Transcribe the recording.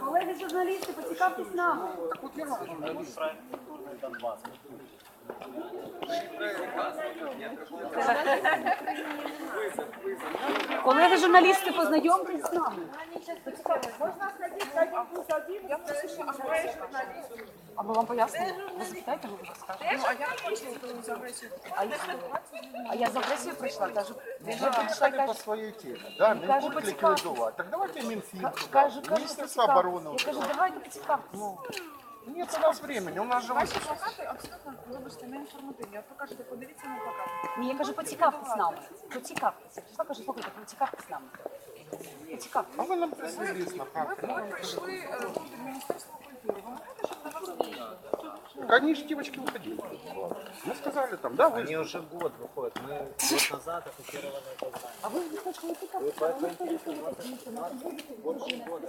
Колеги журналісти, поцікавтесь нами. Донбас. Колеги журналісти, познайомтесь з нами. а ви Або вам пояснити? Ви запитайте, ми вже скажемо. Ну, а я хочу за агресію. А я, я за агресію прийшла, кажу, ти ж прийшла, прийшли по своїй темі, да? Ну, не Кажу, будуть ліквідувати. Так давайте Мінфін туди, кажу, кажу, поцікавтесь. Я кажу, давайте поцікавтесь. Ну. Нет у нас времени, у нас же Ваші висить. абсолютно, вибачте, не інформативні. От ви кажете, подивіться на плакати. Ні, я кажу, поцікавтесь нами. Поцікавтесь. Я прийшла, кажу, слухайте, поцікавтесь нами. А вы нам присиліть на Ви, хату. ви прийшли е, тут від Міністерства Конечно, девочки уходили. Мы сказали там, да, вы Они уже год выходят. Мы год назад афишировали это здание. А вы не хочете поцікавитися? Ми поїхали, подивіться, ми побудете. Больше года.